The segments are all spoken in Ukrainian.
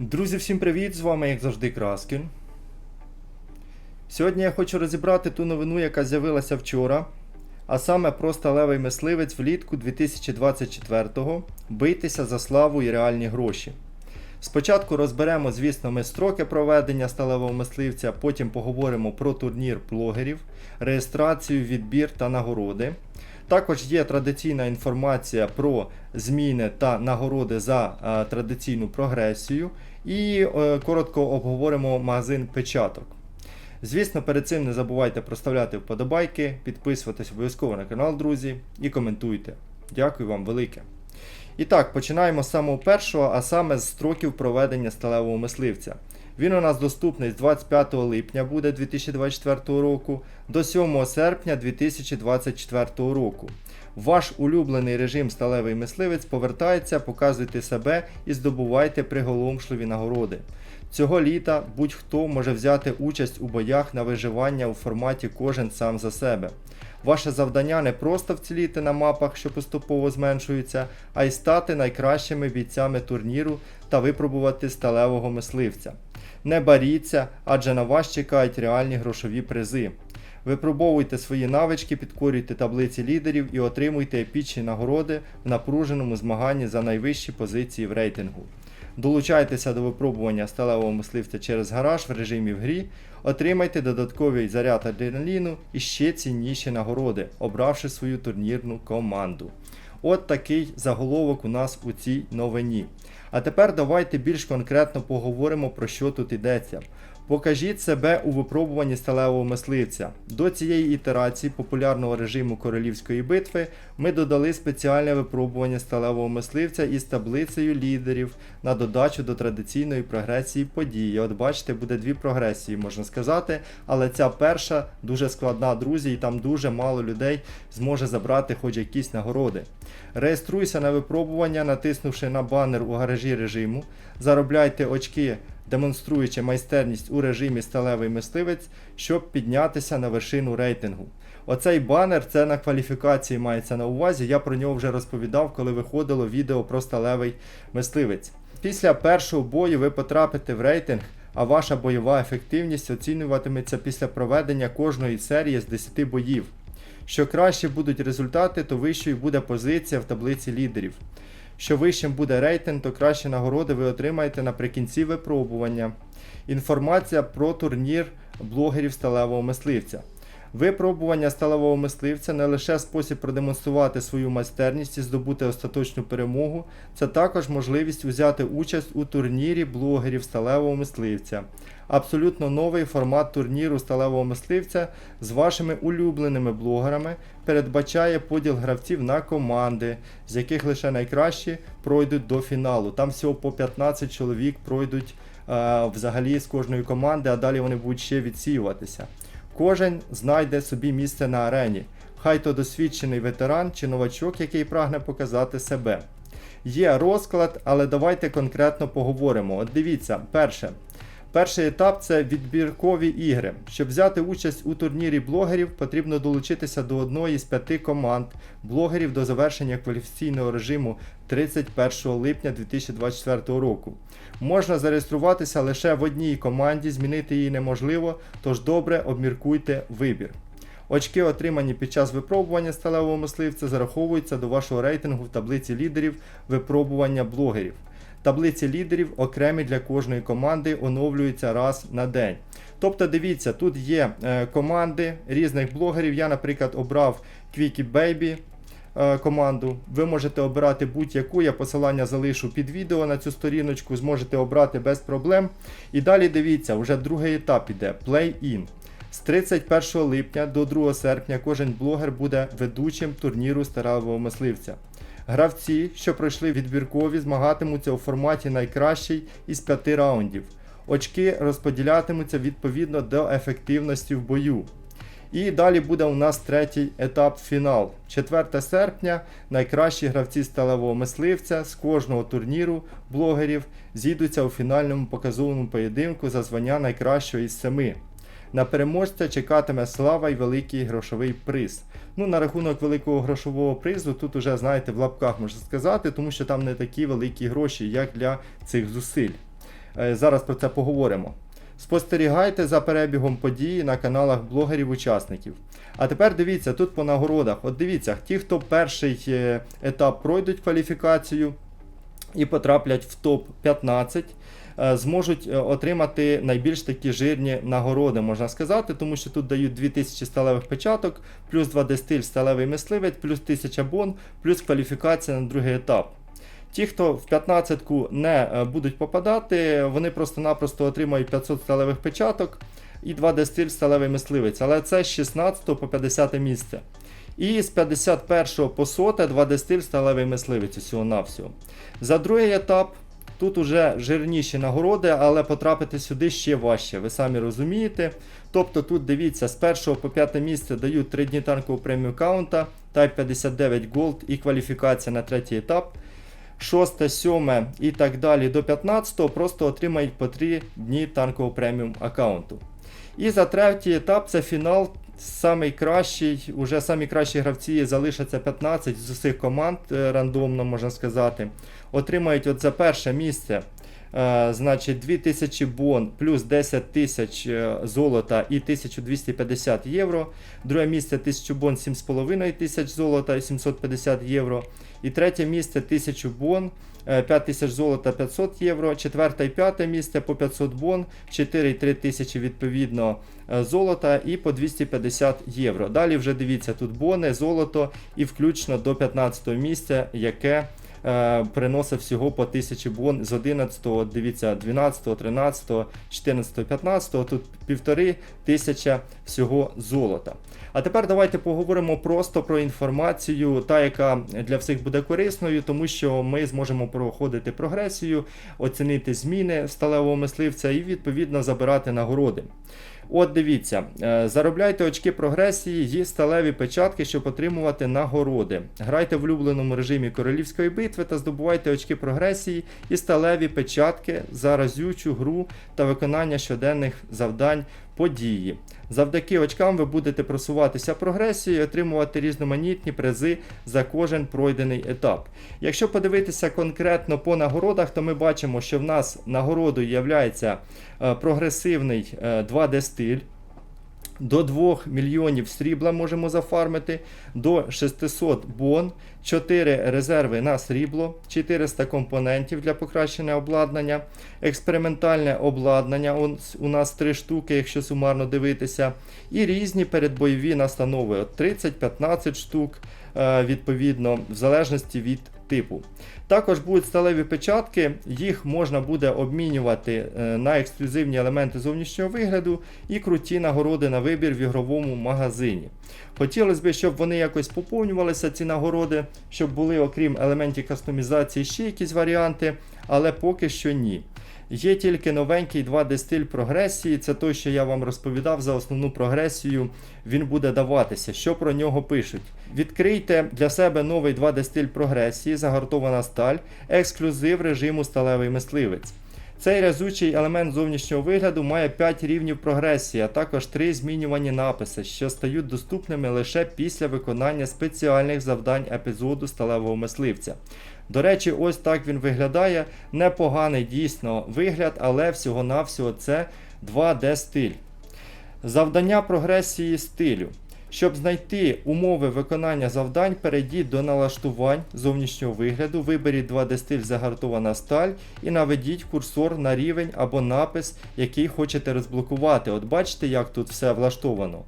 Друзі, всім привіт! З вами, як завжди, Краскін. Сьогодні я хочу розібрати ту новину, яка з'явилася вчора, а саме про сталевий мисливець влітку 2024-го битися за славу і реальні гроші. Спочатку розберемо, звісно, ми строки проведення сталевого мисливця, потім поговоримо про турнір блогерів, реєстрацію, відбір та нагороди. Також є традиційна інформація про зміни та нагороди за е, традиційну прогресію. І е, коротко обговоримо магазин печаток. Звісно, перед цим не забувайте проставляти вподобайки, підписуватись обов'язково на канал, друзі, і коментуйте. Дякую вам велике. І так, починаємо з самого першого, а саме з строків проведення сталевого мисливця. Він у нас доступний з 25 липня буде 2024 року до 7 серпня 2024 року. Ваш улюблений режим сталевий мисливець повертається, показуйте себе і здобувайте приголомшливі нагороди. Цього літа будь-хто може взяти участь у боях на виживання у форматі кожен сам за себе. Ваше завдання не просто вціліти на мапах, що поступово зменшуються, а й стати найкращими бійцями турніру та випробувати сталевого мисливця. Не баріться, адже на вас чекають реальні грошові призи. Випробовуйте свої навички, підкорюйте таблиці лідерів і отримуйте епічні нагороди в напруженому змаганні за найвищі позиції в рейтингу. Долучайтеся до випробування сталевого мисливця через гараж в режимі в грі, отримайте додатковий заряд адреналіну і ще цінніші нагороди, обравши свою турнірну команду. От такий заголовок у нас у цій новині. А тепер давайте більш конкретно поговоримо про що тут йдеться. Покажіть себе у випробуванні сталевого мисливця. До цієї ітерації популярного режиму королівської битви ми додали спеціальне випробування сталевого мисливця із таблицею лідерів на додачу до традиційної прогресії події. От бачите, буде дві прогресії, можна сказати, але ця перша дуже складна, друзі, і там дуже мало людей зможе забрати хоч якісь нагороди. Реєструйся на випробування, натиснувши на банер у гаражі режиму, заробляйте очки демонструючи майстерність у режимі сталевий мисливець, щоб піднятися на вершину рейтингу. Оцей банер це на кваліфікації мається на увазі. Я про нього вже розповідав, коли виходило відео про сталевий мисливець. Після першого бою ви потрапите в рейтинг, а ваша бойова ефективність оцінюватиметься після проведення кожної серії з 10 боїв. Що краще будуть результати, то вищою буде позиція в таблиці лідерів. Що вищим буде рейтинг, то кращі нагороди ви отримаєте наприкінці випробування. Інформація про турнір блогерів сталевого мисливця. Випробування сталевого мисливця не лише спосіб продемонструвати свою майстерність і здобути остаточну перемогу, це також можливість взяти участь у турнірі блогерів сталевого мисливця. Абсолютно новий формат турніру сталевого мисливця з вашими улюбленими блогерами передбачає поділ гравців на команди, з яких лише найкращі пройдуть до фіналу. Там всього по 15 чоловік пройдуть е, взагалі з кожної команди, а далі вони будуть ще відсіюватися. Кожен знайде собі місце на арені. Хай то досвідчений ветеран чи новачок, який прагне показати себе. Є розклад, але давайте конкретно поговоримо. От дивіться, перше. Перший етап це відбіркові ігри. Щоб взяти участь у турнірі блогерів, потрібно долучитися до одної з п'яти команд блогерів до завершення кваліфікаційного режиму 31 липня 2024 року. Можна зареєструватися лише в одній команді, змінити її неможливо, тож добре обміркуйте вибір. Очки, отримані під час випробування сталевого мисливця, зараховуються до вашого рейтингу в таблиці лідерів випробування блогерів. Таблиці лідерів окремі для кожної команди оновлюються раз на день. Тобто, дивіться, тут є е, команди різних блогерів. Я, наприклад, обрав Quickie Baby е, команду. Ви можете обирати будь-яку, я посилання залишу під відео на цю сторіночку, зможете обрати без проблем. І далі дивіться, вже другий етап іде Play-in. З 31 липня до 2 серпня кожен блогер буде ведучим турніру старавого мисливця. Гравці, що пройшли відбіркові, змагатимуться у форматі найкращий із 5 раундів. Очки розподілятимуться відповідно до ефективності в бою. І далі буде у нас третій етап фінал. 4 серпня найкращі гравці сталевого мисливця з кожного турніру блогерів зійдуться у фінальному показовому поєдинку за звання найкращого із семи. На переможця чекатиме слава і великий грошовий приз. Ну, на рахунок великого грошового призу, тут уже, знаєте, в лапках можна сказати, тому що там не такі великі гроші, як для цих зусиль. Е, Зараз про це поговоримо. Спостерігайте за перебігом події на каналах блогерів-учасників. А тепер дивіться, тут по нагородах. От дивіться, ті, хто перший е, етап пройдуть кваліфікацію і потраплять в топ-15, е, зможуть е, отримати найбільш такі жирні нагороди, можна сказати, тому що тут дають 2000 сталевих печаток, плюс 2 дестиль сталевий мисливець, плюс 1000 бон, плюс кваліфікація на другий етап. Ті, хто в 15-ку не е, будуть попадати, вони просто-напросто отримають 500 сталевих печаток і 2 дестиль сталевий мисливець. Але це з 16 по 50 місце. І з 51 по 100 2 дестиль сталевий мисливець усього навсього. За другий етап тут уже жирніші нагороди, але потрапити сюди ще важче, ви самі розумієте. Тобто тут дивіться, з 1 по 5 місце дають 3 дні танкового премію каунта, Type 59 Gold і кваліфікація на третій етап. 6, 7 і так далі до 15 просто отримають по 3 дні танкового преміум аккаунту. І за третій етап це фінал. Самий кращий, уже самі кращі гравці залишаться 15 з усіх команд, е, рандомно можна сказати. Отримають от за перше місце е, значить 2000 бон плюс 10 тисяч е, золота і 1250 євро. Друге місце 1000 бон 7,5 тисяч золота і 750 євро. І третє місце 1000 бон, 5 тисяч золота 500 євро. Четверте і п'яте місце по 500 бон, 4,3 тисячі відповідно е, золота і по 250 євро. Далі вже дивіться тут бони, золото і включно до 15 місця, яке е, приносить всього по 1000 бон з 11, дивіться, 12, 13, 14, 15, тут півтори тисяча всього золота. А тепер давайте поговоримо просто про інформацію, та яка для всіх буде корисною, тому що ми зможемо проходити прогресію, оцінити зміни сталевого мисливця і відповідно забирати нагороди. От дивіться, е, заробляйте очки прогресії і сталеві печатки, щоб отримувати нагороди. Грайте в улюбленому режимі королівської битви та здобувайте очки прогресії і сталеві печатки за разючу гру та виконання щоденних завдань події. Завдяки очкам ви будете просуватися прогресією і отримувати різноманітні призи за кожен пройдений етап. Якщо подивитися конкретно по нагородах, то ми бачимо, що в нас нагородою є прогресивний 2D стиль. До 2 мільйонів срібла можемо зафармити, до 600 бон, 4 резерви на срібло, 400 компонентів для покращення обладнання, експериментальне обладнання, у нас 3 штуки, якщо сумарно дивитися, і різні передбойові настанови, 30-15 штук, е, відповідно, в залежності від типу. Також будуть сталеві печатки, їх можна буде обмінювати е, на ексклюзивні елементи зовнішнього вигляду і круті нагороди на вибір в ігровому магазині. Хотілося б, щоб вони якось поповнювалися, ці нагороди, щоб були, окрім елементів кастомізації, ще якісь варіанти, але поки що ні. Є тільки новенький 2D стиль прогресії, це той, що я вам розповідав за основну прогресію. Він буде даватися. Що про нього пишуть? Відкрийте для себе новий 2D стиль прогресії, загартована сталь, ексклюзив режиму сталевий мисливець. Цей разючий елемент зовнішнього вигляду має 5 рівнів прогресії, а також 3 змінювані написи, що стають доступними лише після виконання спеціальних завдань епізоду сталевого мисливця. До речі, ось так він виглядає. Непоганий дійсно вигляд, але всього-навсього це 2D стиль. Завдання прогресії стилю. Щоб знайти умови виконання завдань, перейдіть до налаштувань зовнішнього вигляду, виберіть 2D стиль загартована сталь і наведіть курсор на рівень або напис, який хочете розблокувати. От бачите, як тут все влаштовано.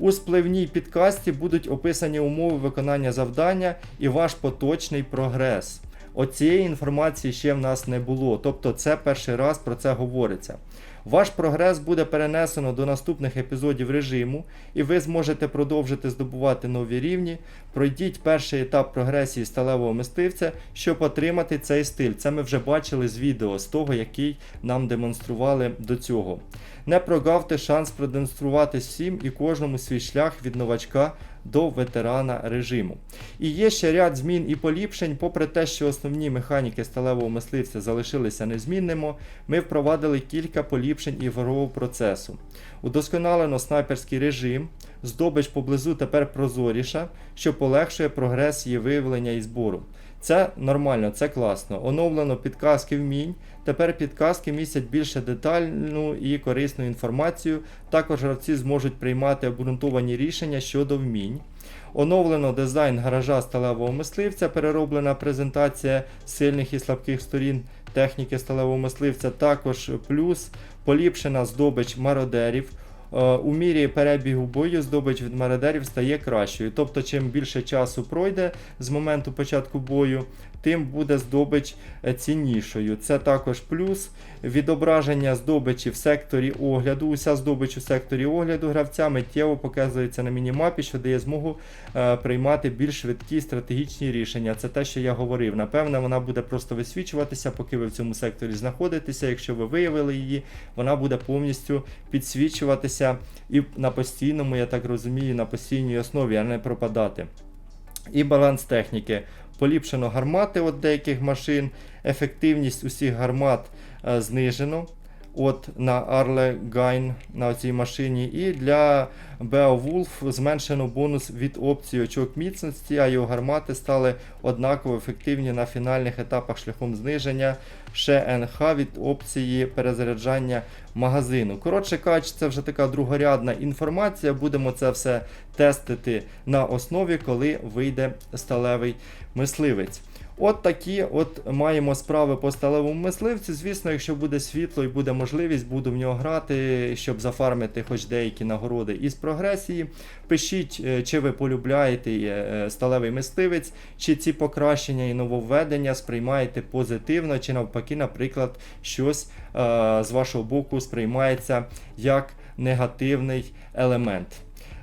У спливній підкасті будуть описані умови виконання завдання і ваш поточний прогрес. Оцієї інформації ще в нас не було, тобто це перший раз про це говориться. Ваш прогрес буде перенесено до наступних епізодів режиму, і ви зможете продовжити здобувати нові рівні. Пройдіть перший етап прогресії сталевого мисливця, щоб отримати цей стиль. Це ми вже бачили з відео, з того, який нам демонстрували до цього. Не прогавте шанс продемонструвати всім і кожному свій шлях від новачка до ветерана режиму. І є ще ряд змін і поліпшень, попри те, що основні механіки сталевого мисливця залишилися незмінними, ми впровадили кілька поліпшень ігрового процесу. Удосконалено снайперський режим, здобич поблизу тепер прозоріша, що полегшує прогрес її виявлення і збору. Це нормально, це класно. Оновлено підказки вмінь. Тепер підказки містять більше детальну і корисну інформацію. Також гравці зможуть приймати обґрунтовані рішення щодо вмінь. Оновлено дизайн гаража сталевого мисливця, перероблена презентація сильних і слабких сторін техніки сталевого мисливця. Також плюс поліпшена здобич мародерів. Е, У мірі перебігу бою здобич від мародерів стає кращою. Тобто, чим більше часу пройде з моменту початку бою, тим буде здобич е, ціннішою. Це також плюс відображення здобичі в секторі огляду. Уся здобич у секторі огляду гравця миттєво показується на мінімапі, що дає змогу е, приймати більш швидкі стратегічні рішення. Це те, що я говорив. Напевне, вона буде просто висвічуватися, поки ви в цьому секторі знаходитеся. Якщо ви виявили її, вона буде повністю підсвічуватися і на постійному, я так розумію, на постійній основі, а не пропадати. І баланс техніки. Поліпшено гармати от деяких машин, ефективність усіх гармат е, знижено. От на Arle Gain на цій машині. І для Beowulf зменшено бонус від опції очок міцності, а його гармати стали однаково ефективні на фінальних етапах шляхом зниження ще НХ від опції перезаряджання магазину. Коротше кажучи, це вже така другорядна інформація. Будемо це все тестити на основі, коли вийде сталевий мисливець. От такі от маємо справи по сталевому мисливцю. Звісно, якщо буде світло і буде можливість, буду в нього грати, щоб зафармити хоч деякі нагороди із прогресії. Пишіть, е, чи ви полюбляєте е, сталевий мисливець, чи ці покращення і нововведення сприймаєте позитивно, чи навпаки, наприклад, щось е, з вашого боку сприймається як негативний елемент.